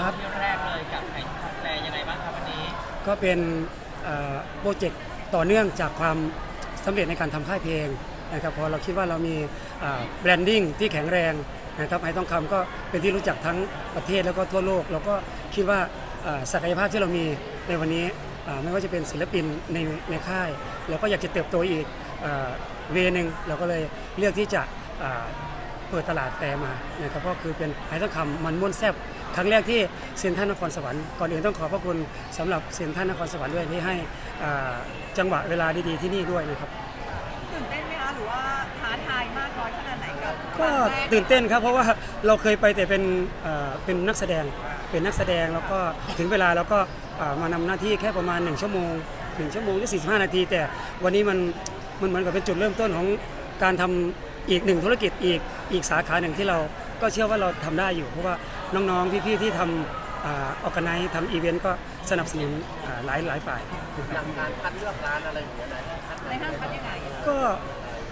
ครับที่แรกเลยกับไข่ทองแฟร์ยังไงบ้างครับวันนี้ ก็เป็นเอ่อโปรเจกต์ต่อเนื่องจากความสำเร็จในการทำค่ายเพลงนะครับพอเราคิดว่าเรามีแบรนดิ้งที่แข็งแรงนะครับไอ้ต้องคำก็เป็นที่รู้จักทั้งประเทศแล้วก็ทั่วโลก เราก็คิดว่าเอ่อศักยภาพที่เรามีในวันนี้เอ่อไม่ว่าจะเป็นศิลปินในในค่าย เราก็อยากจะเติบโตอีกเอ่อเวนึงเราก็เลยเลือกที่จะเอ่อ เปิดตลาดแฟร์มานะครับก็คือเป็นไฮต้องคำมันม่วนแซบครั้งแรกที่เซ็นทรัลนครสวรรค์ก่อนอื่นต้องขอบพระคุณสำหรับเซ็นทรัลนครสวรรค์ด้วยที่ให้อ่าจังหวะเวลาดีๆที่นี่ด้วยนะครับตื่นเต้นไหมคะหรือว่าท้าทายมากน้อยขนาดไหนกับก็ครั้งแรตื่นเต้นครับเพราะว่าเราเคยไปแต่เป็นเอ่อเป็นนักแสดงเป็นนักแสดงแล้วก็ถึงเวลาเราก็อ่ามานำหน้าที่แค่ประมาณ 1 ชั่วโมง1ชั่วโมงหรือ45 นาที แต่วันนี้มันมันเหมือนกับเป็นจุดเริ่มต้นของการทำ อีกหนึ่งธุรกิจอีกอีกสาขาหนึ่งที่เราก็เชื่อว่าเราทำได้อยู่ เพราะว่าน้องๆพี่ๆที่ทำออกกันไนทำอีเวนต์ก็สนับสนุนอ่าหลายหลายฝ่ายนะครับอย่างการคัดเลือกร้านอะไรอย่างเงี้ยนะคัดในห้างคัดยังไงก็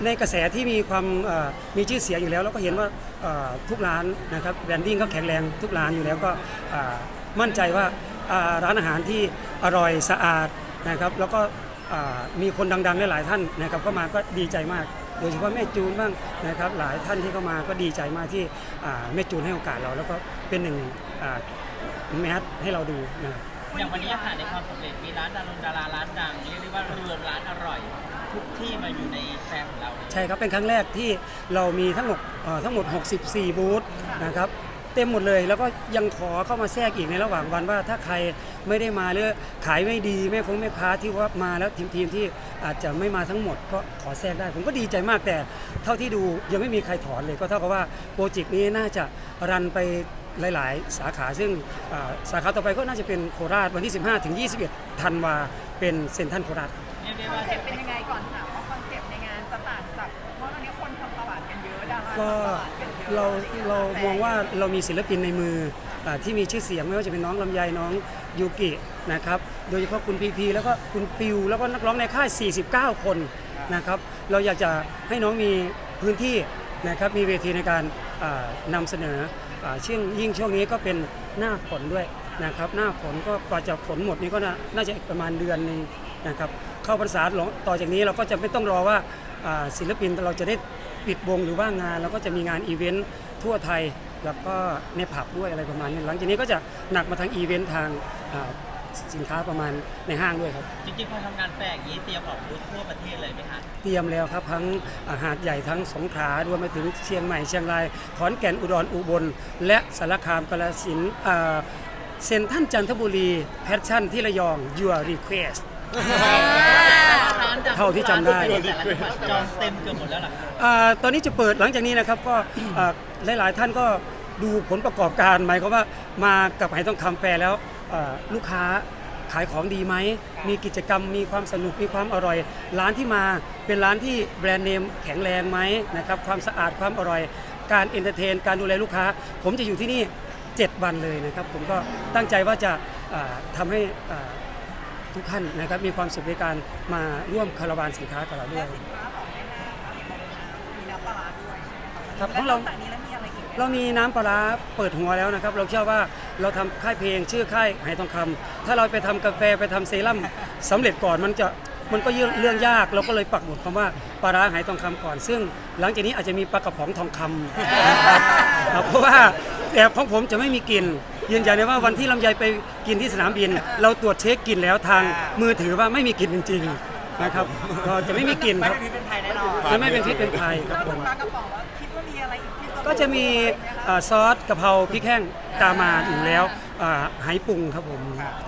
ในกระแสที่มีความเอ่อมีชื่อเสียงอยู่แล้วเราก็เห็นว่าเอ่อทุกร้านนะครับแบรนดิ้งก็แข็งแรงทุกร้านอยู่แล้วก็เอ่อมั่นใจว่าอ่าร้านอาหารที่อร่อยสะอาดนะครับแล้วก็อ่ามีคนดังๆหลายๆท่านนะครับก็มาก็ดีใจมาก โดยเฉพาะแม่จูนบ้างนะครับหลายท่านที่เข้ามาก็ดีใจมากที่แม่จูนให้โอกาสเรา แล้วก็เป็นหนึ่งแมสให้เราดูนะครับอย่างวันนี้อาหารในความสำเร็จมีร้านดารงดาราร้านดังเรียกได้ว่ารวมร้านอร่อยทุกที่มาอยู่ในแฟร์ของเรา ใช่ครับเป็นครั้งแรกที่เรามีทั้งหมดทั้งหมด 64 บูธนะครับ เต็มหมดเลย แล้วก็ยังขอเข้ามาแทรกอีกในระหว่างวันว่า ถ้าใครไม่ได้มาหรือขายไม่ดีแม่คงแม่ค้าที่ว่ามาแล้วทีมทีมที่อาจจะไม่มาทั้งหมดก็ขอแทรกได้ ผมก็ดีใจมากแต่ เท่าที่ดูยังไม่มีใครถอนเลยก็เท่ากับว่าโปรเจกต์นี้น่าจะรันไปหลาย ๆ สาขาซึ่งอ่าสาขาต่อไปก็น่าจะเป็นโคราชวันที่ 15ถึง21ธันวาเป็นเซ็นทรัลโคราชเรียกได้คอนว่าเซ็ปต์เป็นยังไงก่อนค่ะว่าคอนเซ็ปต์ในงานจะต่างจากเพราะตอนนี้คนทำตลาดกันเยอะดาราทำตลาดกัน เราเรามองว่าเรามีศิลปินในมืออาที่มีชื่อเสียงไม่ว่าจะเป็นน้องลำไยน้องยูกินะครับโดยเฉพาะคุณพีพีแล้วก็คุณปิวแล้วก็นักร้องในค่าย 49 คนนะครับเราอยากจะให้น้องมีพื้นที่นะครับมีเวทีในการอ่านำเสนออาเช่นยิ่งช่วงนี้ก็เป็นหน้าฝนด้วยนะครับหน้าฝนก็กว่าจะฝนหมดนี้ก็น่าน่าจะอีกประมาณเดือนหนึ่งนะครับเข้าพรรษาหลงต่อจากนี้เราก็จะไม่ต้องรอว่า ศิลปินเราจะได้ปิดวงหรือว่างงานแล้วก็จะมีงานอีเวนต์ทั่วไทยแล้วก็ในผับด้วยอะไรประมาณนี้หลังจากนี้ก็จะหนักมาทางอีเวนต์ทางอ่าสินค้าประมาณในห้างด้วยครับ จริงๆพอทำงานแฟร์อย่างนี้เตรียมออกบูธทั่วประเทศเลยไหมคะเตรียมแล้วครับทั้งอาหาดใหญ่ทั้งสงขลารวมไปถึงเชียงใหม่เชียงราย ขอนแก่นอุดรอุบล และสารคามกาฬสินธุ์อ่าเซนทรันจันทบุรี แพชชั่นที่ระยอง your request เท่าที่จำได้ จองเต็มเกือบหมดแล้วล่ะอ่าตอนนี้จะเปิดหลังจากนี้นะครับก็อ่าหลาย ๆ ท่านก็ดูผลประกอบการหมายความว่ามากับไหต้องคำแฟร์แล้วอ่าลูกค้าขายของดีไหม มีกิจกรรมมีความสนุกมีความอร่อย ร้านที่มาเป็นร้านที่แบรนด์เนมแข็งแรงไหมนะครับความสะอาดความอร่อย การเอนเตอร์เทน การดูแลลูกค้า ผมจะอยู่ที่นี่ 7 วันเลยนะครับ ผมก็ตั้งใจว่าจะอ่าทำาให้อ่า ทุกท่านนะครับมีความสุขในการมาร่วมคาราวานสินค้ากับเราด้วและยสินค้าของในห้างค่ะมีน้ำปลาร้าด้วยใช่ไหมะครับและของเรานอกจากนี้แล้วมีอะไรอีกไหมเรามีน้ำปลาร้าเปิดหัวแล้วนะครับ เราเชื่อว่าเราทำค่ายเพลงชื่อค่ายไหทองคำถ้าเราไปทำกาแฟไปทำเซรั่มสำเร็จก่อนมันจะมันก็เรื่องยากเราก็เลยปักหมุดคำว่าปลาร้าไหทองคำก่อน ซึ่งหลังจากนี้อาจจะมีปลากระป๋องทองคำนะครับครับเพราะว่าแต่ของผมจะไม่มีกลิ่น ยืนยันได้ว่าวันที่ลำไยไปกินที่สนามบิน เราตรวจเช็คกลิ่นแล้วทางมือถือว่าไม่มีกลิ่นจริงๆนะครับก็จะไม่มีกลิ่นครับไม่เป็นไทยแน่นอน จะไม่เป็นพิษเป็นภัยคนรัอบกผจากม ปลากระป๋องแล้วคิดว่ามีอะไรอีกที่ก็จะมีอ่าซอสกะเพราพริกแห้งตามมาอยู่แล้วอ่าไหปรุงครับผม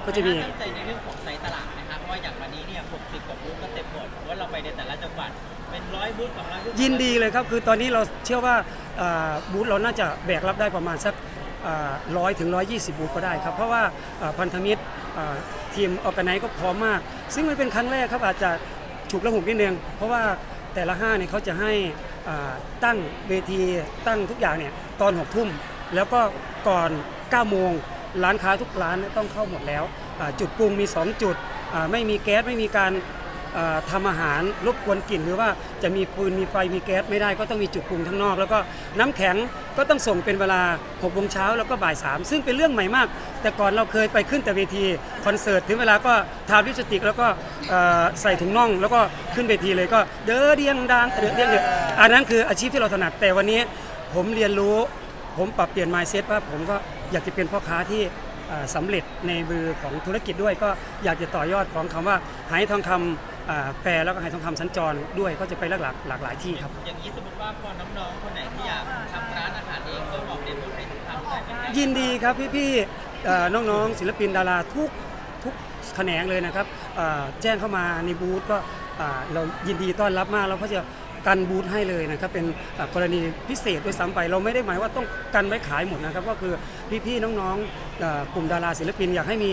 ก็จะมี ตั้งใจในเรื่องของไซส์ตลาดนะครับ เพราะว่าอย่างวันนี้เนี่ย60กว่าบูธก็เต็มหมดเพราะว่าเราไปในแต่ละจังหวัด เป็นร้อยบูธสองร้อยบูธยินดีเลยครับ คือตอนนี้เราเชื่อว่าอ่าบูธเราน่าจะแบกรับได้ประมาณสัก ร้อยถึงร้อยยี่สิบบูธก็ได้ครับ เพราะว่าพันธมิตรทีมออกไนก็พร้อมมาก ซึ่งมันเป็นครั้งแรกครับอาจจะฉุกละหุกนิดนึง เพราะว่าแต่ละห้างเนี่ยเขาจะให้ตั้งเวทีตั้งทุกอย่างเนี่ยตอนหกทุ่ม แล้วก็ก่อน 9 โมง ร้านค้าทุกร้านต้องเข้าหมดแล้ว จุดปรุงมี 2 จุดไม่มีแก๊สไม่มีการ อ่อทำอาหารรบกวนกลิ่นหรือว่าจะมีปืนมีไฟมีแก๊สไม่ได้ก็ต้องมีจุดปรุงทั้างนอก แล้วก็น้ำแข็งก็ต้องส่งเป็นเวลา6โมงเช้าแล้วก็บ่ายสามซึ่งเป็นเรื่องใหม่มาก แต่ก่อนเราเคยไปขึ้นแต่เวทีคอนเสิร์ตถึงเวลาก็ทาลิปสติกแล้วก็เอ่อใส่ถุงน่องแล้วก็ขึ้นเวทีเลยก็เด้อเดียงดังเด้อเดียงเดืออันนั้นคืออาชีพที่เราถนัดแต่วันนี้ผมเรียนรู้ ผมปรับเปลี่ยน mindset ว่าผมก็อยากจะเป็นพ่อค้าที่เอ่อสำเร็จในมือของธุรกิจด้วย ก็อยากจะต่อยอดของคำว่าหายทองคำ แปรแล้วก็หายทองคำสัญจรด้วยก็จะไปหลากหลากหลากหลายที่ครับ อย่างนี้สมมติว่าพอน้องๆคนไหนที่อยากทำร้านอาหารเองก็บอกเรียนรู้ให้ทำได้ไหมครับยินดีครับพี่ๆเอ่อน้องๆศิลปินดาราทุกทุกแขนงเลยนะครับเอ่อแจ้งเข้ามาในบูธก็อ่าเรายินดีต้อนรับมากเราก็จะกันบูธให้เลยนะครับเป็นอ่ากรณีพิเศษด้วยซ้ำไป เราไม่ได้หมายว่าต้องกันไว้ขายหมดนะครับก็คือพี่ๆน้องๆเอ่อกลุ่มดาราศิลปินอยากให้มี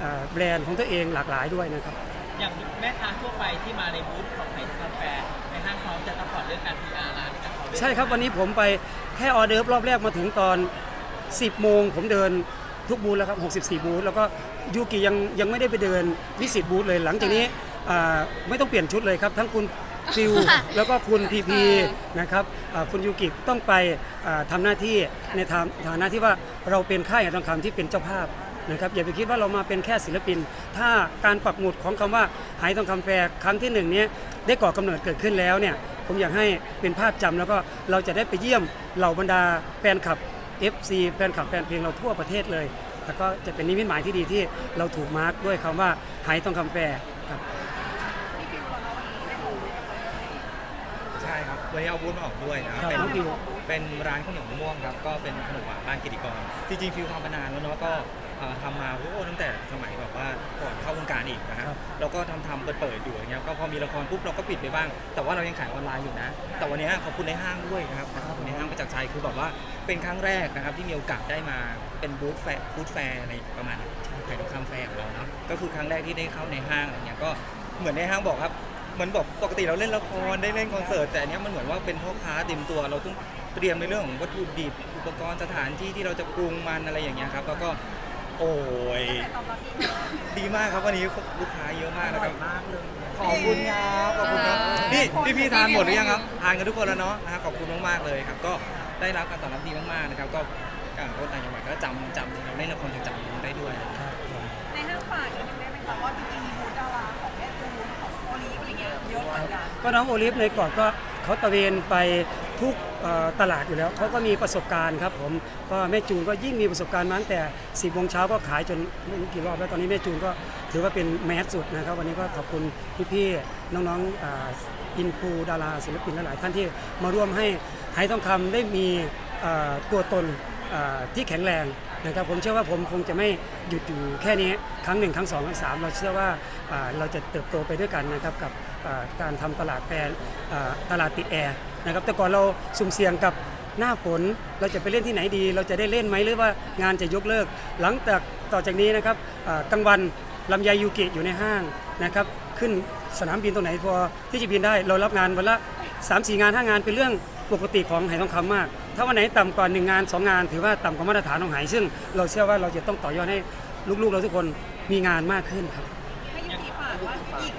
เอ่อแบรนด์ของตัวเองหลากหลายด้วยนะครับ อย่างแม่ค้าทั่วไปที่มาในบูธของไทยคาแฟในห้างพร้อมจะซัพพอร์ตเรื่องการ PR ร้านในการขอเรื่องใช่ครับวันนี้ผมไปแค่ออเดิร์ฟรอบแรกมาถึงตอน 10 โมง ผมเดินทุกบูธแล้วครับ 64 บูธแล้วก็ยูกิยังยังไม่ได้ไปเดินวิสิตบูธเลยหลังจากนี้อ่าไม่ต้องเปลี่ยนชุดเลยครับ ทั้งคุณฟิว แล้วก็คุณพีพีนะครับอ่าคุณยูกิต้องไปอ่าทำหน้าที่ในฐานฐานะที่ว่าเราเป็นค่ายทองคำที่เป็นเจ้าภาพ นะครับอย่าไปคิดว่าเรามาเป็นแค่ศิลปิน ถ้าการปักหมุดของคำว่าหายทองคำแฟร์ครั้งที่หนึ่งเนี้ยได้ก่อกำเนิดเกิดขึ้นแล้วเนี่ยผมอยากให้เป็นภาพจำแล้วก็เราจะได้ไปเยี่ยมเหล่าบรรดาแฟนคลับ FC แฟนคลับแฟนเพลงเราทั่วประเทศเลยแล้วก็จะเป็นนิมิตหมายที่ดีที่เราถูกมาร์กด้วยคำว่าหายทองคำแฟร์ครับพี่ฟิวเราวันนี้ได้ดูใช่ครับวันนี้เอาบูธมาออกด้วยนะครับครับเป็นน้องฟิวเป็นร้านข้าวเหนียวมะม่วงครับก็เป็นขนมหวานบ้านกิติกรจริงๆฟิวทำมานานแล้วเนาะก็ เอ่อทำมาโอ้โหตั้งแต่สมัยแบบว่าก่อนเข้าวงการอีกนะฮะครับแล้วก็ทำทำเปิดเปิดๆอยู่อย่างเงี้ยก็พอมีละครปุ๊บเราก็ปิดไปบ้าง แต่ว่าเรายังขายออนไลน์อยู่นะ แต่วันนี้ขอบคุณในห้างด้วยนะครับขอบคุณในห้างประจักษ์ชัยคือแบบว่าเป็นครั้งแรกนะครับที่มีโอกาสได้มาเป็นบูธแฟร์ฟู้ดแฟร์อะไรประมาณนี้ขายทองคำแฟร์ของเราเนาะก็คือครั้งแรกที่ได้เข้าในห้างอะไรเงี้ยก็เหมือนในห้างบอกครับ เหมือนบอกปกติเราเล่นละครได้เล่นคอนเสิร์ตแต่อันเนี้ยมันเหมือนว่าเป็นพ่อค้าเต็มตัวเราต้องเตรียมในเรื่องของวัตถุดิบอุปกรณ์สถานที่ที่เราจะปรุงมันอะไรอย่างเงี้ยครับแล้วก็ โอ้ยแต่ตอบรับดีมากดีมากครับวันนี้ลูกค้าเยอะมากอนะร่คอรัยบมากเลยขอบคุณครับขอบคุณครับ นี่พี่พี่ๆทานหมดหรือยังครับ ทานกันทุกคนแล้วเนาะนะครับขอบคุณมากๆเลยครับ ก็ได้รับการตอบรับดีมากๆนะครับ ก็ต่างคนต่างจังหวัดก็จำจำเล่นละครจะจำได้ด้วย ในห้างฝากนิดนึงได้ไหมคะว่าจริงๆมีบูธดาราของแม่จูนของโอลีฟอะไรเงี้ยเยอะเหมือนกันก็น้องโอลิฟในก่อนก็เขาตระเวนไป ทุกตลาดอยู่แล้วเขาก็มีประสบการณ์ครับผมก็แม่จูนก็ยิ่งมีประสบการณ์มาตั้งแต่10โมงเช้าก็ขายจนไม่รู้กี่รอบแล้วตอนนี้แม่จูนก็ถือว่าเป็นแมสสุดนะครับ วันนี้ก็ขอบคุณพี่ๆน้องๆอ,อินฟูดาราศิลปินหลายๆท่านที่มาร่วมให้ไหทองคำได้มีตัวตนที่แข็งแรงนะครับผมเชื่อว่าผมคงจะไม่หยุดอยู่แค่นี้ครั้งหนึ่งครั้งสองครั้งสามเราเชื่อว่าเราจะเติบโตไปด้วยกันนะครับกับการทำตลาดแปรตลาดติดแอร์ นะครับแต่ก่อนเราสุ่มเสี่ยงกับหน้าฝนเราจะไปเล่นที่ไหนดี เราจะได้เล่นไหมหรือว่างานจะยกเลิก หลังจากต่อจากนี้นะครับอ่ากลางวันลำไยยูกิอยู่ในห้างนะครับขึ้นสนามบินตรงไหนพอที่จะบินได้เรารับงานวันละ 3 4 งาน 5 งานเป็นเรื่องปกติของไหทองคำมาก ถ้าวันไหนต่ำกว่า1งาน 2 งาน ถือว่าต่ำกว่ามาตรฐานของไหซึ่งเราเชื่อว่าเราจะต้องต่อยอดให้ลูกๆ เราทุกคนมีงานมากขึ้นครับ ให้ยูกิฝากว่าอีก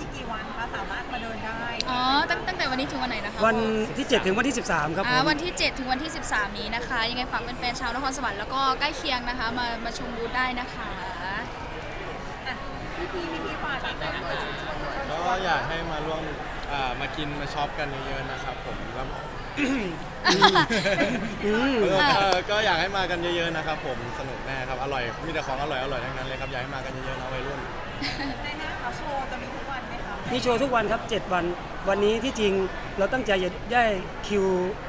อีกกี่วันคะสามารถมาเดินได้ อ๋อตั้งตั้ง แต่วันนี้ถึงวันไหนนะคะวันที่ 7 ถึงวันที่ 13 ครับผอ่ามวันที่ 7 ถึงวันที่ 13 นี้นะคะ ยังไงฝากเป็นแฟนๆชาวนครสวรรค์แล้วก็ใกล้เคียงนะคะ มามาชมบูธได้นะคะอะพี่พีพี่พีฝากอีกแล้วนะคะก็อยากให้มาร่วมอ่ามากินมาช็อปกันเยอะๆนะครับผมแล้วอืมเออเออก็อยากให้มากันเยอะๆนะครับผมสนุกแน่ครับอร่อยมีแต่ของอร่อยอร่อยๆทั้งนั้นเลยครับอยากให้มากันเยอะๆนะวัยรุ่นในห้างเขาโชว์จะมีทุกวันไห มีโชว์ทุกวันครับ 7 วัน วันนี้ที่จริงเราตั้งใจจะได้คิว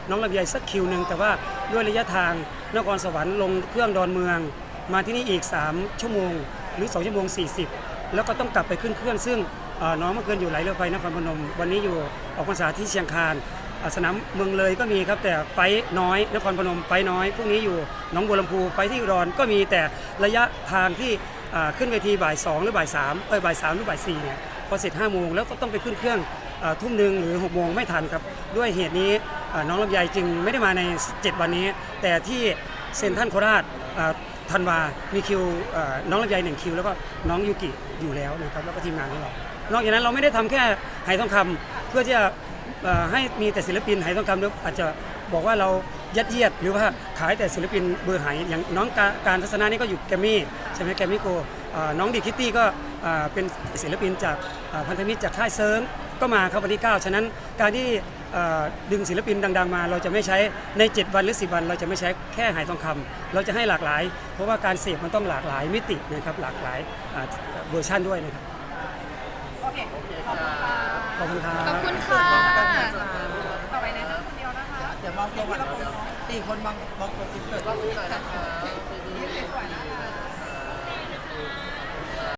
น้องลำไยสักคิวหนึ่งแต่ว่าด้วยระยะทางนครสวรรค์ลงเครื่องดอนเมือง มาที่นี่อีก 3 ชั่วโมง หรือ 2 ชั่วโมง 40 แล้วก็ต้องกลับไปขึ้นเครื่องซึ่งน้องเมื่อคืนอยู่ไหลเรือไฟนครพนม วันนี้อยู่ออกพรรษาที่เชียงคานสนามเมืองเลยก็มีครับแต่ไฟน้อยนครพนมไฟน้อยพรุ่งนี้อยู่หนองบัวลำพูไปที่อุดรก็มีแต่ระยะทางที่ขึ้นเวทีบ่าย2หรือบ่าย3เออบ่าย3หรือบ่าย4เนี่ย พอเสร็จ5โมงแล้วก็ต้องไปขึ้นเครื่องอทุ่มหนึ่งหรือ6โมงไม่ทันครับ ด้วยเหตุนี้น้องลำไยจึงไม่ได้มาใน 7 วันนี้ แต่ที่เซนทรัลโคราชธันวา มีคิวน้องลำไยหนึ่งคิว แล้วก็น้องยูกิอยู่แล้วนะครับแล้วก็ทีมงานของเรา นอกจากนั้นเราไม่ได้ทำแค่ไหทองคำเพื่อที่จะให้มีแต่ศิลปินไหทองคำแล้วอาจจะบอกว่าเรายัดเยียดหรือว่าขายแต่ศิลปินเบอร์ไหอย่างน้องการทัศนานี่ก็อยู่แกมมี่ใช่ไหมแกมมี่โก น้องดีคิตตี้ก็เอ่อเป็นศิลปินจากเอ่อพันธมิตรจากค่ายเซิร์งก็มาครับวันที่ 9 ฉะนั้นการที่เอ่อดึงศิลปินดัง ๆ มา เราจะไม่ใช้ใน 7 วันหรือ 10 วัน เราจะไม่ใช้แค่ไหทองคำเราจะให้หลากหลาย เพราะว่าการเสพมันต้องหลากหลายมิตินะครับหลากหลายอ่าเวอร์ชันด้วยนะครับโอเคขอบคุณค่ะขอบคุณครับขอบคุณค่ะต่อไปในเรื่องคนเดียวนะคะเดี๋ยวมองตัวก่อนสี่คนมองมองตัวอินเสิร์ตรอบนี้หน่อยนะคะยืนสวยๆนะคะ